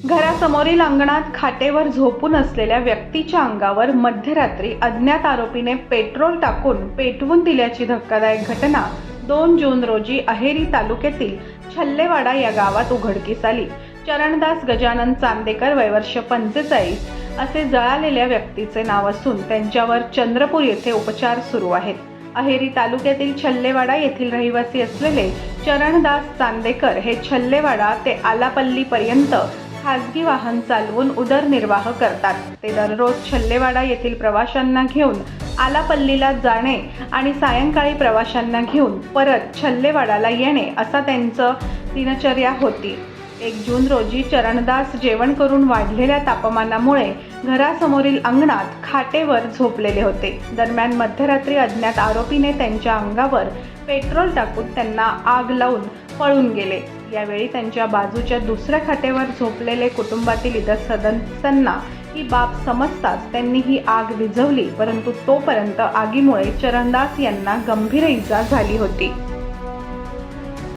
घरासमोरील अंगणात खाटेवर झोपून असलेल्या व्यक्तीच्या अंगावर मध्यरात्री अज्ञात आरोपीने पेट्रोल टाकून पेटवून दिल्याची धक्कादायक घटना दोन जून रोजी अहेरी तालुक्यातील छल्लेवाडा या गावात उघडकीस आली. चरणदास गजानन चांदेकर वयवर्ष पंचेचाळीस असे जळालेल्या व्यक्तीचे नाव असून त्यांच्यावर चंद्रपूर येथे उपचार सुरू आहेत. अहेरी तालुक्यातील छल्लेवाडा येथील रहिवासी असलेले चरणदास चांदेकर हे छल्लेवाडा ते आलापल्लीपर्यंत खाजगी वाहन चालवून उदरनिर्वाह करतात. ते दररोज छल्लेवाडा येथील प्रवाशांना घेऊन आलापल्लीला जाणे आणि सायंकाळी प्रवाशांना घेऊन परत छल्लेवाडाला येणे असा त्यांचं दिनचर्या होती. एक जून रोजी चरणदास जेवण करून वाढलेल्या तापमानामुळे घरासमोरील अंगणात खाटेवर झोपलेले होते. दरम्यान मध्यरात्री अज्ञात आरोपीने त्यांच्या अंगावर पेट्रोल टाकून त्यांना आग लावून पळून गेले. यावेळी त्यांच्या बाजूच्या दुसऱ्या खाटेवर झोपलेले कुटुंबातील इतर सदस्यांना ही बाब समजताच त्यांनी ही आग विझवली परंतु तोपर्यंत आगीमुळे चरणदास यांना गंभीर इजा झाली होती.